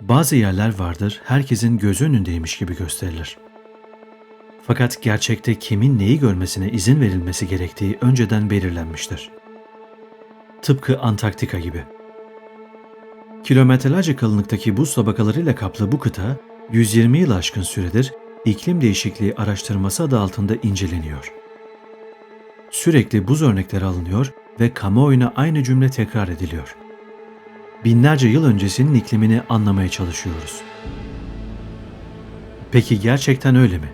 Bazı yerler vardır herkesin gözü önündeymiş gibi gösterilir. Fakat gerçekte kimin neyi görmesine izin verilmesi gerektiği önceden belirlenmiştir. Tıpkı Antarktika gibi. Kilometrelerce kalınlıktaki buz tabakalarıyla kaplı bu kıta 120 yıl aşkın süredir iklim değişikliği araştırması adı altında inceleniyor. Sürekli buz örnekleri alınıyor ve kamuoyuna aynı cümle tekrar ediliyor. Binlerce yıl öncesinin iklimini anlamaya çalışıyoruz. Peki gerçekten öyle mi?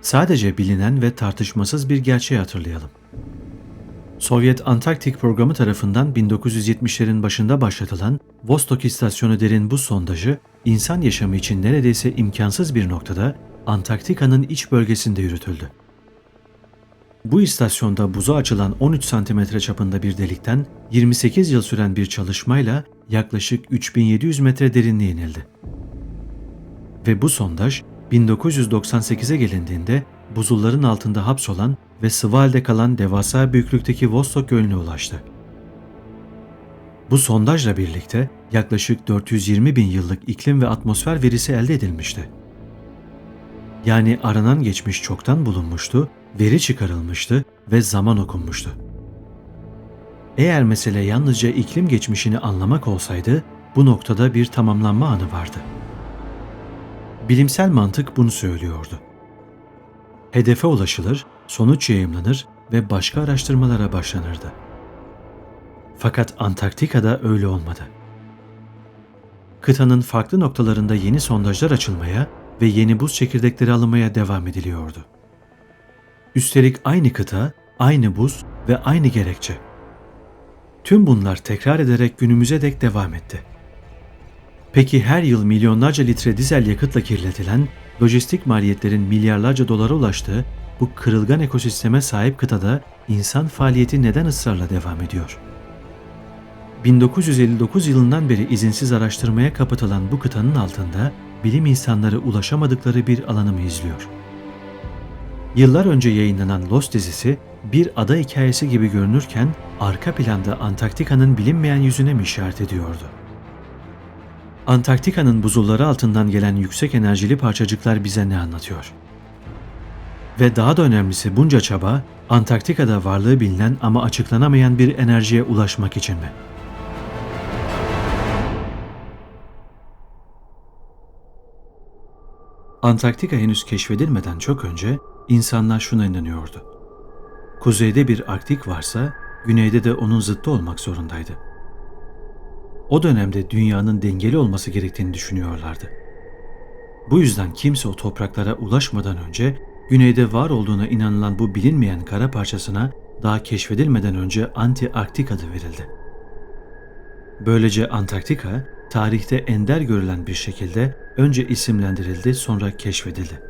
Sadece bilinen ve tartışmasız bir gerçeği hatırlayalım. Sovyet Antarktik Programı tarafından 1970'lerin başında başlatılan Vostok İstasyonu derin buz sondajı, insan yaşamı için neredeyse imkansız bir noktada Antarktika'nın iç bölgesinde yürütüldü. Bu istasyonda buza açılan 13 santimetre çapında bir delikten 28 yıl süren bir çalışmayla yaklaşık 3700 metre derinliğe inildi. Ve bu sondaj 1998'e gelindiğinde buzulların altında hapsolan ve sıvı halde kalan devasa büyüklükteki Vostok Gölü'ne ulaştı. Bu sondajla birlikte yaklaşık 420 bin yıllık iklim ve atmosfer verisi elde edilmişti. Yani aranan geçmiş çoktan bulunmuştu, veri çıkarılmıştı ve zaman okunmuştu. Eğer mesele yalnızca iklim geçmişini anlamak olsaydı, bu noktada bir tamamlanma anı vardı. Bilimsel mantık bunu söylüyordu. Hedefe ulaşılır, sonuç yayımlanır ve başka araştırmalara başlanırdı. Fakat Antarktika'da öyle olmadı. Kıtanın farklı noktalarında yeni sondajlar açılmaya ve yeni buz çekirdekleri alınmaya devam ediliyordu. Üstelik aynı kıta, aynı buz ve aynı gerekçe. Tüm bunlar tekrar ederek günümüze dek devam etti. Peki her yıl milyonlarca litre dizel yakıtla kirletilen, lojistik maliyetlerin milyarlarca dolara ulaştığı bu kırılgan ekosisteme sahip kıtada insan faaliyeti neden ısrarla devam ediyor? 1959 yılından beri izinsiz araştırmaya kapatılan bu kıtanın altında bilim insanları ulaşamadıkları bir alanı mı izliyor? Yıllar önce yayınlanan Lost dizisi bir ada hikayesi gibi görünürken arka planda Antarktika'nın bilinmeyen yüzüne mi işaret ediyordu? Antarktika'nın buzulları altından gelen yüksek enerjili parçacıklar bize ne anlatıyor? Ve daha da önemlisi bunca çaba Antarktika'da varlığı bilinen ama açıklanamayan bir enerjiye ulaşmak için mi? Antarktika henüz keşfedilmeden çok önce insanlar şuna inanıyordu. Kuzeyde bir Arktik varsa güneyde de onun zıttı olmak zorundaydı. O dönemde dünyanın dengeli olması gerektiğini düşünüyorlardı. Bu yüzden kimse o topraklara ulaşmadan önce güneyde var olduğuna inanılan bu bilinmeyen kara parçasına daha keşfedilmeden önce Anti-Arktik adı verildi. Böylece Antarktika tarihte ender görülen bir şekilde önce isimlendirildi sonra keşfedildi.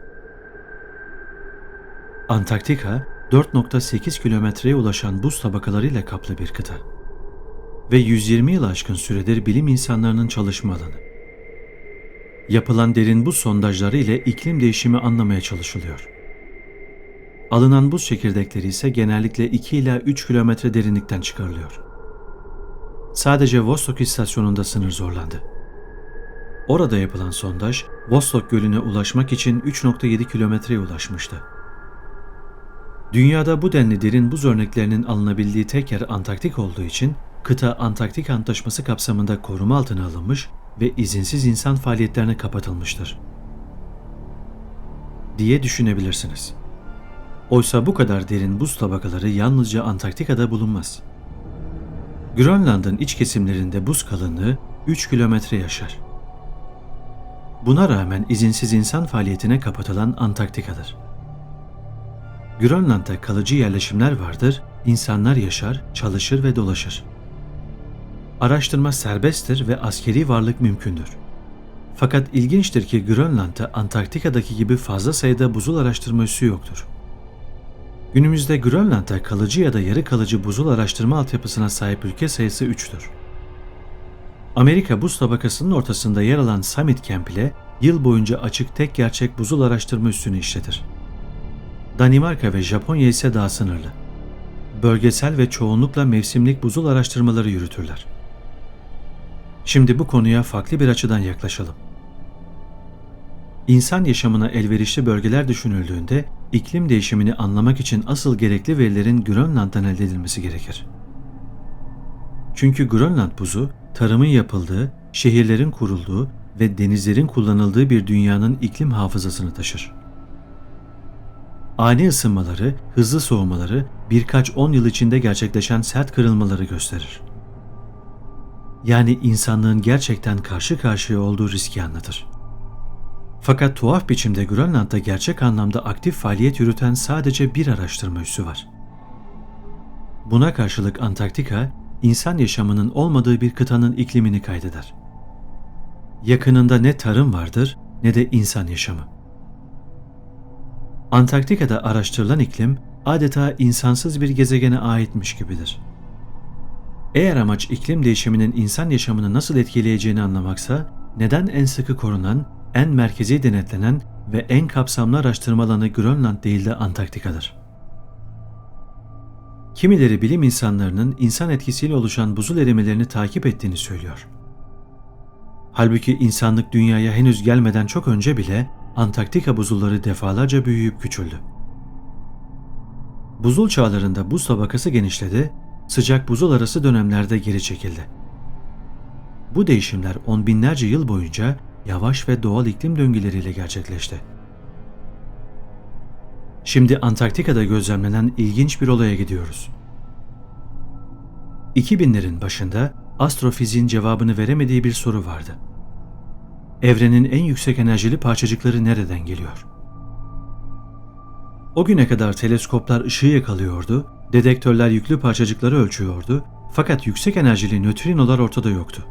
Antarktika 4.8 kilometreye ulaşan buz tabakalarıyla kaplı bir kıta ve 120 yıl aşkın süredir bilim insanlarının çalışma alanı. Yapılan derin buz sondajları ile iklim değişimi anlamaya çalışılıyor. Alınan buz çekirdekleri ise genellikle 2 ila 3 kilometre derinlikten çıkarılıyor. Sadece Vostok istasyonunda sınır zorlandı. Orada yapılan sondaj, Vostok Gölü'ne ulaşmak için 3.7 kilometreye ulaşmıştı. Dünyada bu denli derin buz örneklerinin alınabildiği tek yer Antarktik olduğu için kıta Antarktik Antlaşması kapsamında koruma altına alınmış ve izinsiz insan faaliyetlerine kapatılmıştır. Diye düşünebilirsiniz. Oysa bu kadar derin buz tabakaları yalnızca Antarktika'da bulunmaz. Grönland'ın iç kesimlerinde buz kalınlığı 3 kilometre yaşar. Buna rağmen izinsiz insan faaliyetine kapatılan Antarktika'dır. Grönland'da kalıcı yerleşimler vardır, insanlar yaşar, çalışır ve dolaşır. Araştırma serbesttir ve askeri varlık mümkündür. Fakat ilginçtir ki Grönland'da Antarktika'daki gibi fazla sayıda buzul araştırma üssü yoktur. Günümüzde Grönland'da kalıcı ya da yarı kalıcı buzul araştırma altyapısına sahip ülke sayısı 3'tür. Amerika buz tabakasının ortasında yer alan Summit Camp ile yıl boyunca açık tek gerçek buzul araştırma üssünü işletir. Danimarka ve Japonya ise daha sınırlı. Bölgesel ve çoğunlukla mevsimlik buzul araştırmaları yürütürler. Şimdi bu konuya farklı bir açıdan yaklaşalım. İnsan yaşamına elverişli bölgeler düşünüldüğünde iklim değişimini anlamak için asıl gerekli verilerin Grönland'dan elde edilmesi gerekir. Çünkü Grönland buzu tarımın yapıldığı, şehirlerin kurulduğu ve denizlerin kullanıldığı bir dünyanın iklim hafızasını taşır. Ani ısınmaları, hızlı soğumaları birkaç on yıl içinde gerçekleşen sert kırılmaları gösterir. Yani insanlığın gerçekten karşı karşıya olduğu riski anlatır. Fakat tuhaf biçimde Grönland'da gerçek anlamda aktif faaliyet yürüten sadece bir araştırma üssü var. Buna karşılık Antarktika, insan yaşamının olmadığı bir kıtanın iklimini kaydeder. Yakınında ne tarım vardır ne de insan yaşamı. Antarktika'da araştırılan iklim adeta insansız bir gezegene aitmiş gibidir. Eğer amaç iklim değişiminin insan yaşamını nasıl etkileyeceğini anlamaksa, neden en sıkı korunan, en merkezi denetlenen ve en kapsamlı araştırma alanı Grönland değil de Antarktika'dır? Kimileri bilim insanlarının insan etkisiyle oluşan buzul erimelerini takip ettiğini söylüyor. Halbuki insanlık dünyaya henüz gelmeden çok önce bile Antarktika buzulları defalarca büyüyüp küçüldü. Buzul çağlarında buz tabakası genişledi, sıcak buzul arası dönemlerde geri çekildi. Bu değişimler on binlerce yıl boyunca yavaş ve doğal iklim döngüleriyle gerçekleşti. Şimdi Antarktika'da gözlemlenen ilginç bir olaya gidiyoruz. 2000'lerin başında astrofiziğin cevabını veremediği bir soru vardı. Evrenin en yüksek enerjili parçacıkları nereden geliyor? O güne kadar teleskoplar ışığı yakalıyordu, dedektörler yüklü parçacıkları ölçüyordu fakat yüksek enerjili nötrinolar ortada yoktu.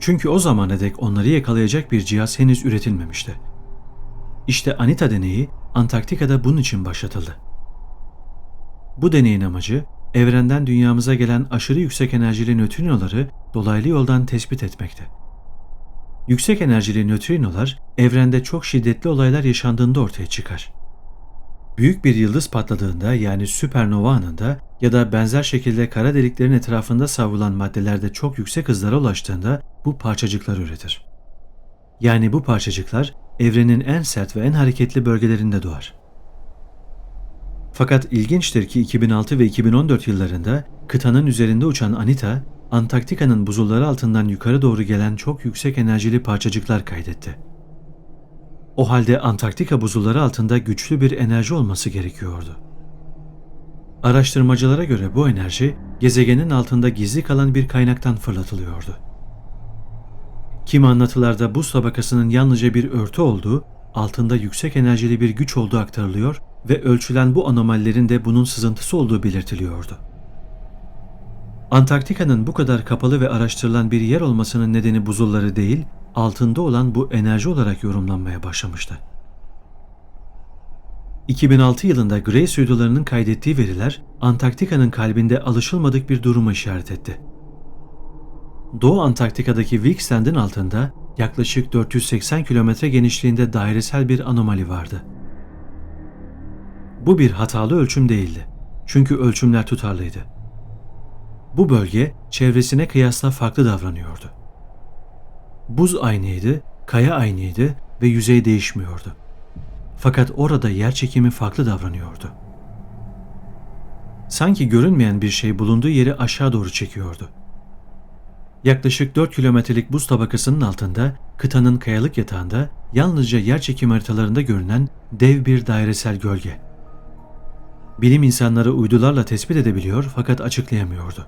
Çünkü o zamana dek onları yakalayacak bir cihaz henüz üretilmemişti. İşte Anita deneyi Antarktika'da bunun için başlatıldı. Bu deneyin amacı evrenden dünyamıza gelen aşırı yüksek enerjili nötrinoları dolaylı yoldan tespit etmekti. Yüksek enerjili nötrinolar evrende çok şiddetli olaylar yaşandığında ortaya çıkar. Büyük bir yıldız patladığında yani süpernova anında ya da benzer şekilde kara deliklerin etrafında savrulan maddelerde çok yüksek hızlara ulaştığında bu parçacıklar üretir. Yani bu parçacıklar evrenin en sert ve en hareketli bölgelerinde doğar. Fakat ilginçtir ki 2006 ve 2014 yıllarında kıtanın üzerinde uçan Anita, Antarktika'nın buzulları altından yukarı doğru gelen çok yüksek enerjili parçacıklar kaydetti. O halde Antarktika buzulları altında güçlü bir enerji olması gerekiyordu. Araştırmacılara göre bu enerji gezegenin altında gizli kalan bir kaynaktan fırlatılıyordu. Kimi anlatılarda buz tabakasının yalnızca bir örtü olduğu, altında yüksek enerjili bir güç olduğu aktarılıyor ve ölçülen bu anomallerin de bunun sızıntısı olduğu belirtiliyordu. Antarktika'nın bu kadar kapalı ve araştırılan bir yer olmasının nedeni buzulları değil, altında olan bu enerji olarak yorumlanmaya başlamıştı. 2006 yılında Grace uydularının kaydettiği veriler Antarktika'nın kalbinde alışılmadık bir duruma işaret etti. Doğu Antarktika'daki Wilkesand'ın altında yaklaşık 480 kilometre genişliğinde dairesel bir anomali vardı. Bu bir hatalı ölçüm değildi. Çünkü ölçümler tutarlıydı. Bu bölge çevresine kıyasla farklı davranıyordu. Buz aynıydı, kaya aynıydı ve yüzey değişmiyordu. Fakat orada yer çekimi farklı davranıyordu. Sanki görünmeyen bir şey bulunduğu yeri aşağı doğru çekiyordu. Yaklaşık 4 kilometrelik buz tabakasının altında kıtanın kayalık yatağında yalnızca yer çekim haritalarında görünen dev bir dairesel gölge. Bilim insanları uydularla tespit edebiliyor fakat açıklayamıyordu.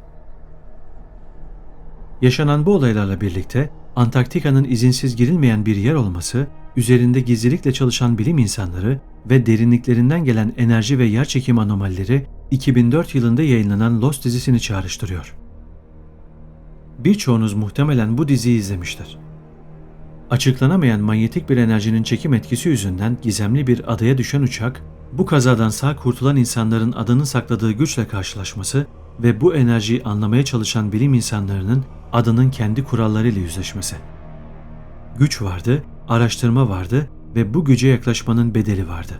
Yaşanan bu olaylarla birlikte Antarktika'nın izinsiz girilmeyen bir yer olması, üzerinde gizlilikle çalışan bilim insanları ve derinliklerinden gelen enerji ve yerçekim anomalleri 2004 yılında yayınlanan Lost dizisini çağrıştırıyor. Birçoğunuz muhtemelen bu diziyi izlemiştir. Açıklanamayan manyetik bir enerjinin çekim etkisi yüzünden gizemli bir adaya düşen uçak, bu kazadan sağ kurtulan insanların adını sakladığı güçle karşılaşması ve bu enerjiyi anlamaya çalışan bilim insanlarının adının kendi kurallarıyla yüzleşmesi. Güç vardı, araştırma vardı ve bu güce yaklaşmanın bedeli vardı.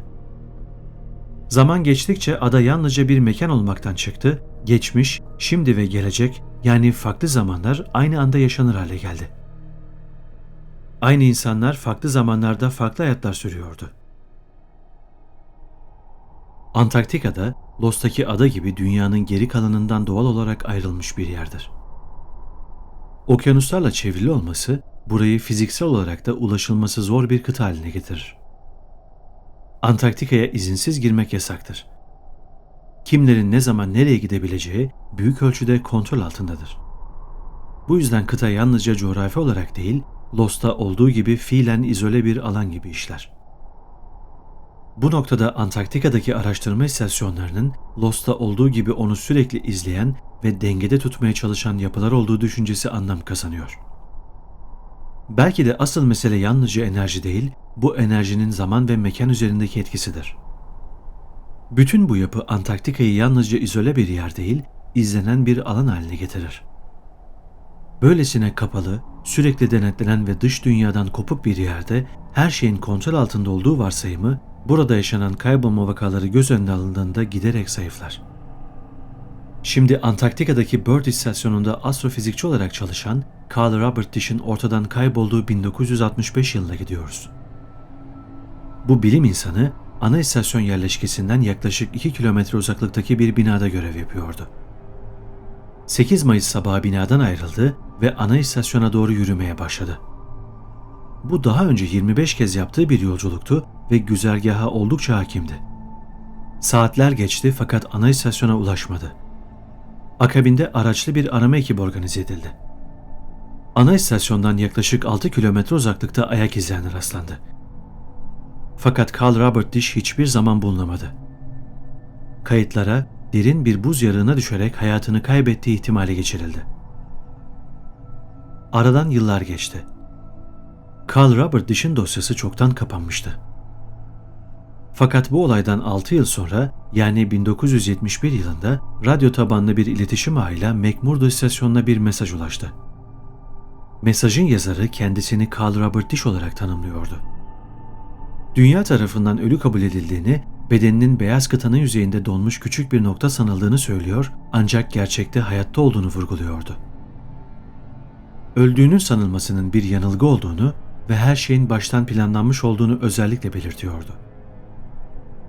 Zaman geçtikçe ada yalnızca bir mekan olmaktan çıktı, geçmiş, şimdi ve gelecek Yani farklı zamanlar aynı anda yaşanır hale geldi. Aynı insanlar farklı zamanlarda farklı hayatlar sürüyordu. Antarktika'da Lost'taki ada gibi dünyanın geri kalanından doğal olarak ayrılmış bir yerdir. Okyanuslarla çevrili olması burayı fiziksel olarak da ulaşılması zor bir kıta haline getirir. Antarktika'ya izinsiz girmek yasaktır. Kimlerin ne zaman nereye gidebileceği büyük ölçüde kontrol altındadır. Bu yüzden kıta yalnızca coğrafi olarak değil, Lost'ta olduğu gibi fiilen izole bir alan gibi işler. Bu noktada Antarktika'daki araştırma istasyonlarının Lost'ta olduğu gibi onu sürekli izleyen ve dengede tutmaya çalışan yapılar olduğu düşüncesi anlam kazanıyor. Belki de asıl mesele yalnızca enerji değil, bu enerjinin zaman ve mekan üzerindeki etkisidir. Bütün bu yapı Antarktika'yı yalnızca izole bir yer değil, izlenen bir alan haline getirir. Böylesine kapalı, sürekli denetlenen ve dış dünyadan kopuk bir yerde her şeyin kontrol altında olduğu varsayımı burada yaşanan kaybolma vakaları göz önüne alındığında giderek zayıflar. Şimdi Antarktika'daki Bird istasyonunda astrofizikçi olarak çalışan Carl Robert Dish'in ortadan kaybolduğu 1965 yılına gidiyoruz. Bu bilim insanı ana istasyon yerleşkesinden yaklaşık 2 kilometre uzaklıktaki bir binada görev yapıyordu. 8 Mayıs sabahı binadan ayrıldı ve ana istasyona doğru yürümeye başladı. Bu daha önce 25 kez yaptığı bir yolculuktu ve güzergaha oldukça hakimdi. Saatler geçti fakat ana istasyona ulaşmadı. Akabinde araçlı bir arama ekibi organize edildi. Ana istasyondan yaklaşık 6 kilometre uzaklıkta ayak izlerine rastlandı. Fakat Carl Robert Dish hiçbir zaman bulunamadı. Kayıtlara derin bir buz yarığına düşerek hayatını kaybettiği ihtimali geçirildi. Aradan yıllar geçti. Carl Robert Dish'in dosyası çoktan kapanmıştı. Fakat bu olaydan 6 yıl sonra yani 1971 yılında radyo tabanlı bir iletişim ağıyla McMurdo istasyonuna bir mesaj ulaştı. Mesajın yazarı kendisini Carl Robert Dish olarak tanımlıyordu. Dünya tarafından ölü kabul edildiğini, bedeninin beyaz kıtanın yüzeyinde donmuş küçük bir nokta sanıldığını söylüyor ancak gerçekte hayatta olduğunu vurguluyordu. Öldüğünün sanılmasının bir yanılgı olduğunu ve her şeyin baştan planlanmış olduğunu özellikle belirtiyordu.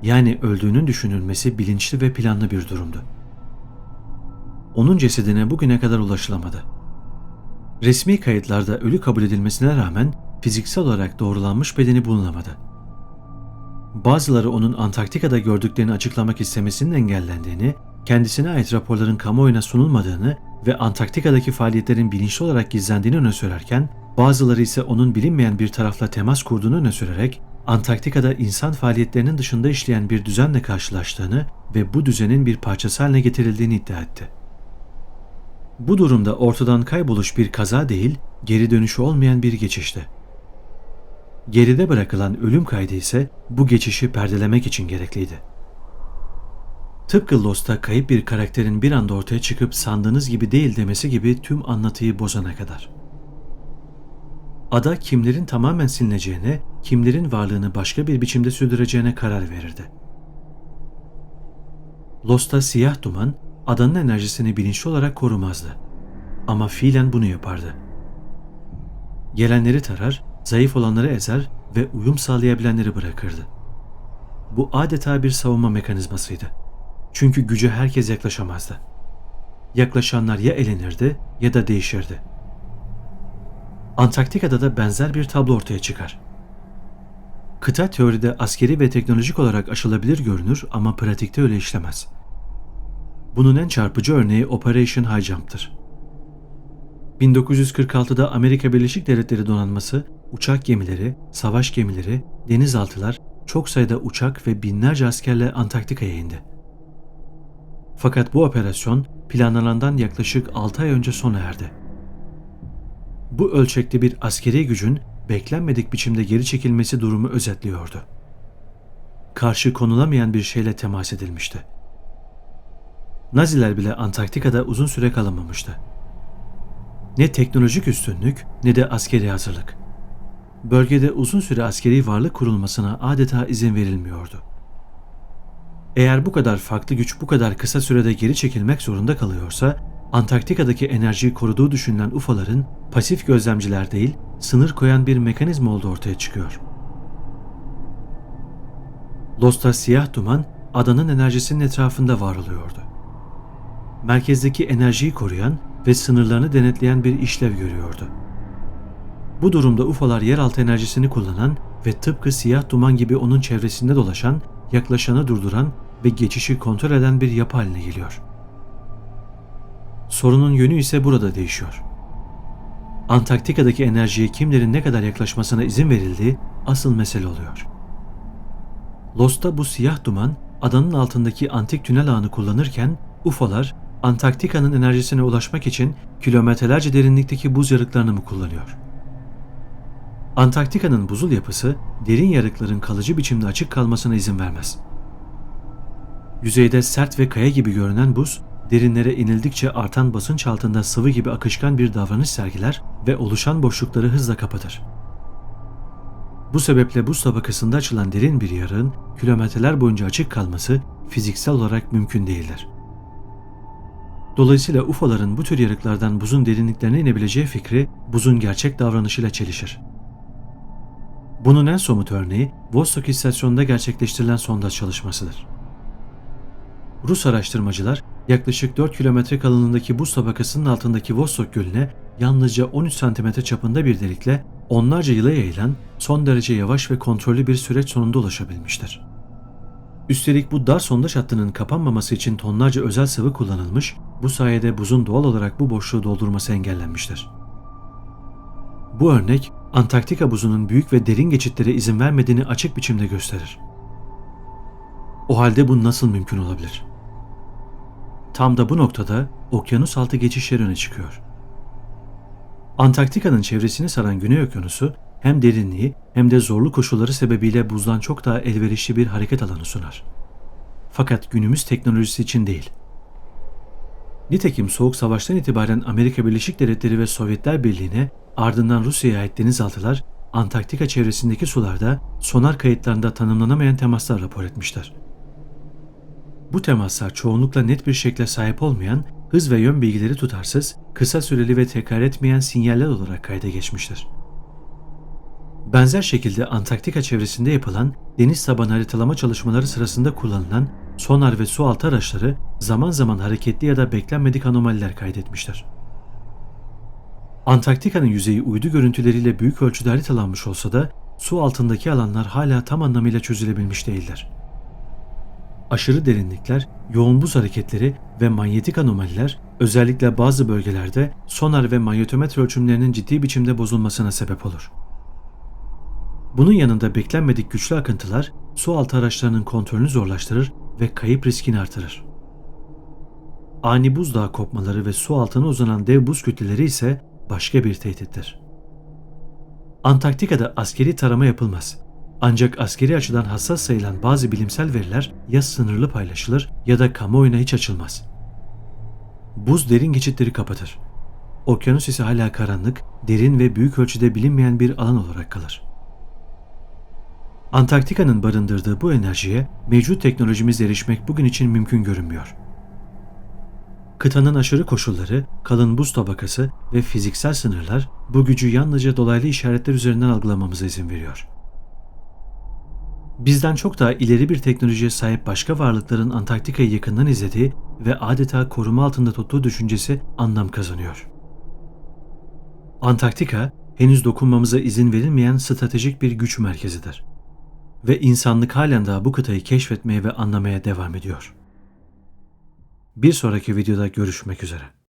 Yani öldüğünün düşünülmesi bilinçli ve planlı bir durumdu. Onun cesedine bugüne kadar ulaşılamadı. Resmi kayıtlarda ölü kabul edilmesine rağmen fiziksel olarak doğrulanmış bedeni bulunamadı. Bazıları onun Antarktika'da gördüklerini açıklamak istemesinin engellendiğini, kendisine ait raporların kamuoyuna sunulmadığını ve Antarktika'daki faaliyetlerin bilinçli olarak gizlendiğini öne sürerken, bazıları ise onun bilinmeyen bir tarafla temas kurduğunu öne sürerek Antarktika'da insan faaliyetlerinin dışında işleyen bir düzenle karşılaştığını ve bu düzenin bir parçası haline getirildiğini iddia etti. Bu durumda ortadan kayboluş bir kaza değil, geri dönüşü olmayan bir geçişti. Geride bırakılan ölüm kaydı ise bu geçişi perdelemek için gerekliydi. Tıpkı Lost'ta kayıp bir karakterin bir anda ortaya çıkıp sandığınız gibi değil demesi gibi tüm anlatıyı bozana kadar. Ada kimlerin tamamen silineceğine, kimlerin varlığını başka bir biçimde sürdüreceğine karar verirdi. Lost'ta siyah duman adanın enerjisini bilinçli olarak korumazdı. Ama fiilen bunu yapardı. Gelenleri tarar, zayıf olanları ezer ve uyum sağlayabilenleri bırakırdı. Bu adeta bir savunma mekanizmasıydı. Çünkü güce herkes yaklaşamazdı. Yaklaşanlar ya elenirdi ya da değişirdi. Antarktika'da da benzer bir tablo ortaya çıkar. Kıta teoride askeri ve teknolojik olarak aşılabilir görünür ama pratikte öyle işlemez. Bunun en çarpıcı örneği Operation High Jump'tır. 1946'da Amerika Birleşik Devletleri donanması uçak gemileri, savaş gemileri, denizaltılar, çok sayıda uçak ve binlerce askerle Antarktika'ya indi. Fakat bu operasyon planlanandan yaklaşık 6 ay önce sona erdi. Bu ölçekte bir askeri gücün beklenmedik biçimde geri çekilmesi durumu özetliyordu. Karşı konulamayan bir şeyle temas edilmişti. Naziler bile Antarktika'da uzun süre kalamamıştı. Ne teknolojik üstünlük ne de askeri hazırlık. Bölgede uzun süre askeri varlık kurulmasına adeta izin verilmiyordu. Eğer bu kadar farklı güç bu kadar kısa sürede geri çekilmek zorunda kalıyorsa Antarktika'daki enerjiyi koruduğu düşünülen UFO'ların pasif gözlemciler değil, sınır koyan bir mekanizma olduğu ortaya çıkıyor. Lost'ta siyah duman adanın enerjisinin etrafında var oluyordu. Merkezdeki enerjiyi koruyan ve sınırlarını denetleyen bir işlev görüyordu. Bu durumda UFO'lar yeraltı enerjisini kullanan ve tıpkı siyah duman gibi onun çevresinde dolaşan, yaklaşanı durduran ve geçişi kontrol eden bir yapı haline geliyor. Sorunun yönü ise burada değişiyor. Antarktika'daki enerjiye kimlerin ne kadar yaklaşmasına izin verildiği asıl mesele oluyor. Lost'ta bu siyah duman adanın altındaki antik tünel ağını kullanırken UFO'lar Antarktika'nın enerjisine ulaşmak için kilometrelerce derinlikteki buz yarıklarını mı kullanıyor? Antarktika'nın buzul yapısı derin yarıkların kalıcı biçimde açık kalmasına izin vermez. Yüzeyde sert ve kaya gibi görünen buz, derinlere inildikçe artan basınç altında sıvı gibi akışkan bir davranış sergiler ve oluşan boşlukları hızla kapatır. Bu sebeple buz tabakasında açılan derin bir yarığın kilometreler boyunca açık kalması fiziksel olarak mümkün değildir. Dolayısıyla UFO'ların bu tür yarıklardan buzun derinliklerine inebileceği fikri buzun gerçek davranışıyla çelişir. Bunun en somut örneği Vostok istasyonunda gerçekleştirilen sondaj çalışmasıdır. Rus araştırmacılar yaklaşık 4 kilometre kalınlığındaki buz tabakasının altındaki Vostok Gölü'ne yalnızca 13 santimetre çapında bir delikle onlarca yıla yayılan son derece yavaş ve kontrollü bir süreç sonunda ulaşabilmiştir. Üstelik bu dar sondaj hattının kapanmaması için tonlarca özel sıvı kullanılmış, bu sayede buzun doğal olarak bu boşluğu doldurması engellenmiştir. Bu örnek Antarktika buzunun büyük ve derin geçitlere izin vermediğini açık biçimde gösterir. O halde bu nasıl mümkün olabilir? Tam da bu noktada okyanus altı geçişler öne çıkıyor. Antarktika'nın çevresini saran Güney Okyanusu hem derinliği hem de zorlu koşulları sebebiyle buzdan çok daha elverişli bir hareket alanı sunar. Fakat günümüz teknolojisi için değil. Nitekim Soğuk Savaş'tan itibaren Amerika Birleşik Devletleri ve Sovyetler Birliği'ne ardından Rusya'ya ait denizaltılar Antarktika çevresindeki sularda sonar kayıtlarında tanımlanamayan temaslar rapor etmişler. Bu temaslar çoğunlukla net bir şekle sahip olmayan, hız ve yön bilgileri tutarsız, kısa süreli ve tekrar etmeyen sinyaller olarak kayda geçmiştir. Benzer şekilde Antarktika çevresinde yapılan deniz tabanı haritalama çalışmaları sırasında kullanılan sonar ve su altı araçları zaman zaman hareketli ya da beklenmedik anomaliler kaydetmiştir. Antarktika'nın yüzeyi uydu görüntüleriyle büyük ölçüde haritalanmış olsa da su altındaki alanlar hala tam anlamıyla çözülebilmiş değildir. Aşırı derinlikler, yoğun buz hareketleri ve manyetik anomaliler özellikle bazı bölgelerde sonar ve manyetometre ölçümlerinin ciddi biçimde bozulmasına sebep olur. Bunun yanında beklenmedik güçlü akıntılar su altı araçlarının kontrolünü zorlaştırır ve kayıp riskini artırır. Ani buzdağı kopmaları ve su altına uzanan dev buz kütleleri ise başka bir tehdittir. Antarktika'da askeri tarama yapılmaz. Ancak askeri açıdan hassas sayılan bazı bilimsel veriler ya sınırlı paylaşılır ya da kamuoyuna hiç açılmaz. Buz derin geçitleri kapatır. Okyanus ise hala karanlık, derin ve büyük ölçüde bilinmeyen bir alan olarak kalır. Antarktika'nın barındırdığı bu enerjiye mevcut teknolojimizle erişmek bugün için mümkün görünmüyor. Kıtanın aşırı koşulları, kalın buz tabakası ve fiziksel sınırlar bu gücü yalnızca dolaylı işaretler üzerinden algılamamıza izin veriyor. Bizden çok daha ileri bir teknolojiye sahip başka varlıkların Antarktika'yı yakından izlediği ve adeta koruma altında tuttuğu düşüncesi anlam kazanıyor. Antarktika, henüz dokunmamıza izin verilmeyen stratejik bir güç merkezidir. Ve insanlık halen daha bu kıtayı keşfetmeye ve anlamaya devam ediyor. Bir sonraki videoda görüşmek üzere.